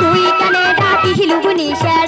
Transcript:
তুই কানে? ডাকি হিলুগুনি সে